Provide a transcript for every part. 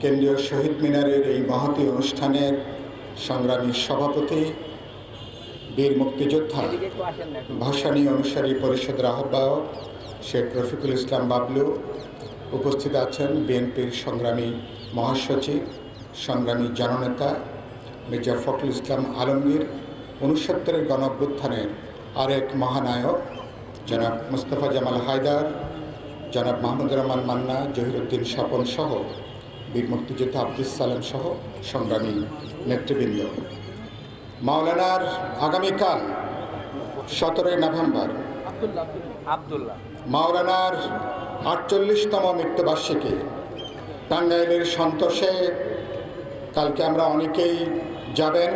কেন্দ্রীয় শহীদ মিনারের এই মহতী অনুষ্ঠানের সংগ্রামী সভাপতি, বীর মুক্তিযোদ্ধা ভাসানী অনুসারী পরিষদের আহ্বায়ক শেখ রফিকুল ইসলাম বাবলু উপস্থিত আছেন। বিএনপির সংগ্রামী মহাসচিব, সংগ্রামী জননেতা মির্জা ফখরুল ইসলাম আলমগীর উনসত্তরের গণঅভ্যুত্থানের আরেক মহানায়ক জনাব মুস্তফা জামাল হায়দার, জনাব মাহমুদুর রহমান মান্না, জহিরুদ্দিন স্বপন সহ বীর মুক্তিযোদ্ধা আব্দুল সালাম সহ সংগ্রামী নেতৃবৃন্দ। মাওলানার আগামীকাল সতেরোই নভেম্বর মাওলানার আটচল্লিশতম মৃত্যুবার্ষিকী। টাঙ্গাইলের সন্তোষে কালকে আমরা অনেকেই যাবেন।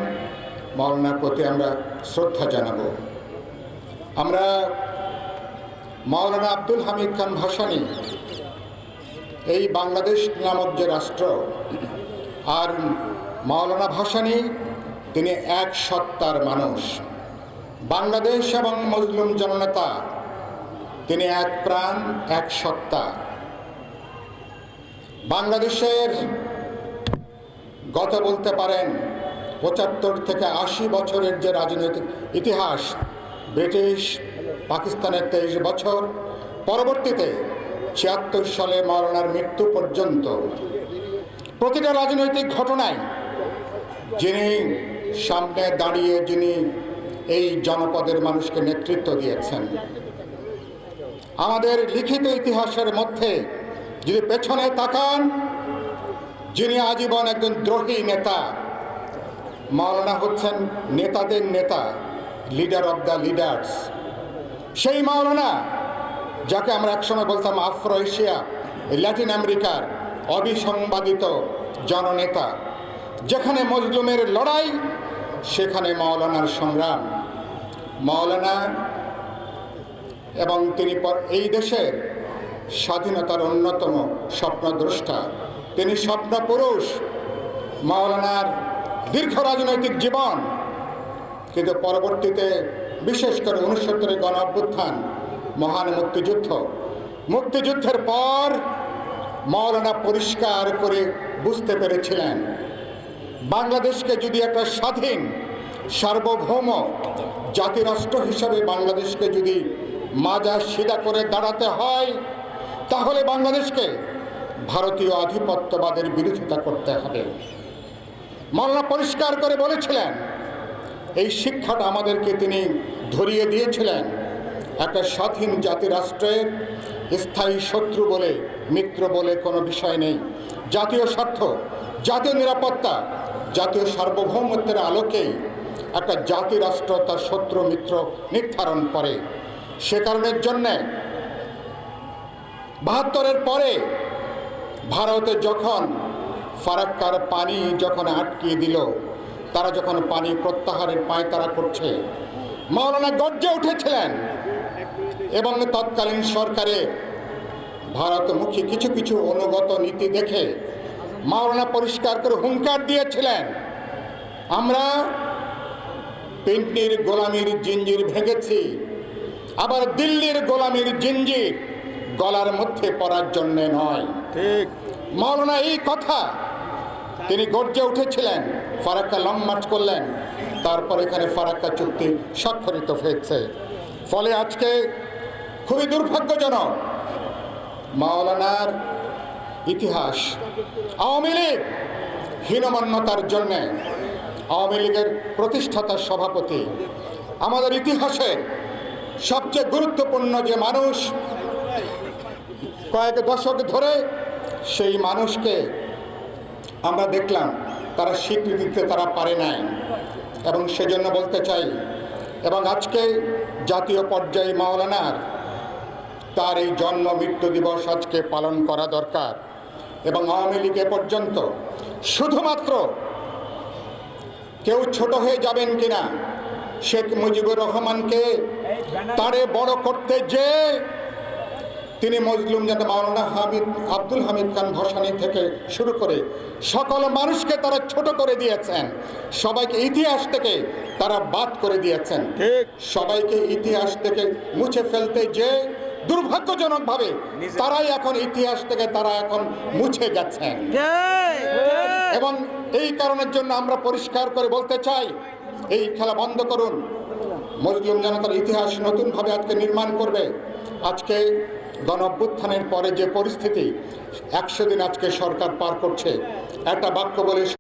মাওলানার প্রতি আমরা শ্রদ্ধা জানাব। আমরা মাওলানা আব্দুল হামিদ খান ভাসানী এই বাংলাদেশ নামক যে রাষ্ট্র, আর মাওলানা ভাসানী, তিনি এক সত্তার মানুষ। বাংলাদেশ এবং মজলুম জননেতা, তিনি এক প্রাণ, এক সত্তা। বাংলাদেশের গত বলতে পারেন পঁচাত্তর থেকে আশি বছরের যে রাজনৈতিক ইতিহাস, ব্রিটিশ পাকিস্তানের তেইশ বছর, পরবর্তীতে ছিয়াত্তর সালে মরণার মৃত্যু পর্যন্ত প্রতিটা রাজনৈতিক ঘটনায় যিনি সামনে দাঁড়িয়ে যিনি এই জনপদের মানুষকে নেতৃত্ব দিয়েছেন, আমাদের লিখিত ইতিহাসের মধ্যে যদি পেছনে তাকান, যিনি আজীবন একজন দ্রোহী নেতা, মাওলানা হচ্ছেন নেতাদের নেতা লিডার অব দ্য লিডার্স সেই মাওলানা যাকে আমরা একসময় বলতাম আফ্রো এশিয়া ল্যাটিন আমেরিকার অবিসংবাদিত জননেতা। যেখানে মজলুমের লড়াই, সেখানে মাওলানার সংগ্রাম। মাওলানা এবং তিনি এই দেশের স্বাধীনতার অন্যতম স্বপ্নদ্রষ্টা। তিনি স্বপ্নপুরুষ, মাওলানার দীর্ঘ রাজনৈতিক জীবন। কিন্তু পরবর্তীতে, বিশেষ করে উনসত্তরের গণ অভ্যুত্থান মহান মুক্তিযুদ্ধ। মুক্তিযুদ্ধের পর মাওলানা পরিষ্কার করে বুঝতে পেরেছিলেন, বাংলাদেশকে যদি একটা স্বাধীন, সার্বভৌম জাতিরাষ্ট্র হিসাবে বাংলাদেশকে যদি মাজা সিদা করে দাঁড়াতে হয়, তাহলে বাংলাদেশকে ভারতীয় আধিপত্যবাদের বিরোধিতা করতে হবে। মাওলানা পরিষ্কার করে বলেছিলেন, এই শিক্ষাটা আমাদেরকে তিনি ধরিয়ে দিয়েছিলেন। একটা স্বাধীন জাতিরাষ্ট্রের স্থায়ী শত্রু বলে, মিত্র বলে কোনো বিষয় নেই। জাতীয় স্বার্থ, জাতীয় নিরাপত্তা, জাতীয় সার্বভৌমত্বের আলোকেই একটা জাতিরাষ্ট্র তার শত্রু, মিত্র নির্ধারণ করে। সে কারণের জন্যে বাহাত্তরের পরে ভারতে যখন ফারাক্কার পানি যখন আটকিয়ে দিল, তারা যখন পানি প্রত্যাহারের পায়তারা করছে। মাওলানা গর্জে উঠেছিলেন। এবং তৎকালীন সরকারের ভারতমুখী কিছু কিছু অনুগত নীতি দেখে মাওলানা পরিষ্কার করে হুঙ্কার দিয়েছিলেন আমরা পিন্ডির গোলামির জিঞ্জির ভেঙেছি আবার দিল্লির গোলামির জিঞ্জির গলার মধ্যে পড়ার জন্যে নয়। ঠিক। মাওলানা এই কথা তিনি গর্জে উঠেছিলেন ফারাক্কা লং মার্চ করলেন তারপর এখানে ফারাক্কা চুক্তি স্বাক্ষরিত হয়েছে। ফলে আজকে খুবই দুর্ভাগ্যজনক। মাওলানার ইতিহাস আওয়ামী লীগ হীনমান্যতার জন্যে আওয়ামী লীগের প্রতিষ্ঠাতার সভাপতি। আমাদের ইতিহাসে সবচেয়ে গুরুত্বপূর্ণ যে মানুষ কয়েক দশক ধরে সেই মানুষকে আমরা দেখলাম, তারা স্বীকৃতি দিতে তারা পারে নাই। এবং সেজন্য বলতে চাই, এবং আজকে জাতীয় পর্যায়ে মাওলানার তার এই জন্ম মৃত্যু দিবস আজকে পালন করা দরকার। এবং আওয়ামী লীগে পর্যন্ত শুধুমাত্র কেউ ছোট হয়ে যাবেন কিনা শেখ মুজিবুর রহমানকে তারে বড় করতে যে তিনি মজলুম যাতে মাওলানা হামিদ আব্দুল হামিদ খান ভসানি থেকে শুরু করে সকল মানুষকে তারা ছোট করে দিয়েছেন। সবাইকে ইতিহাস থেকে তারা বাদ করে দিয়েছেন। ঠিক। সবাইকে ইতিহাস থেকে মুছে ফেলতে যে দুর্ভাগ্যজনকভাবে তারাই এখন ইতিহাস থেকে তারা এখন মুছে গেছেন এবং এই কারণের জন্য আমরা পরিষ্কার করে বলতে চাই এই খেলা বন্ধ করুন। মুসলিম জনতার ইতিহাস নতুনভাবে আজকে নির্মাণ করবে। আজকে গণ অভ্যুত্থানের পরে যে পরিস্থিতি একশো দিন আজকে সরকার পার করছে। একটা বাক্য বলে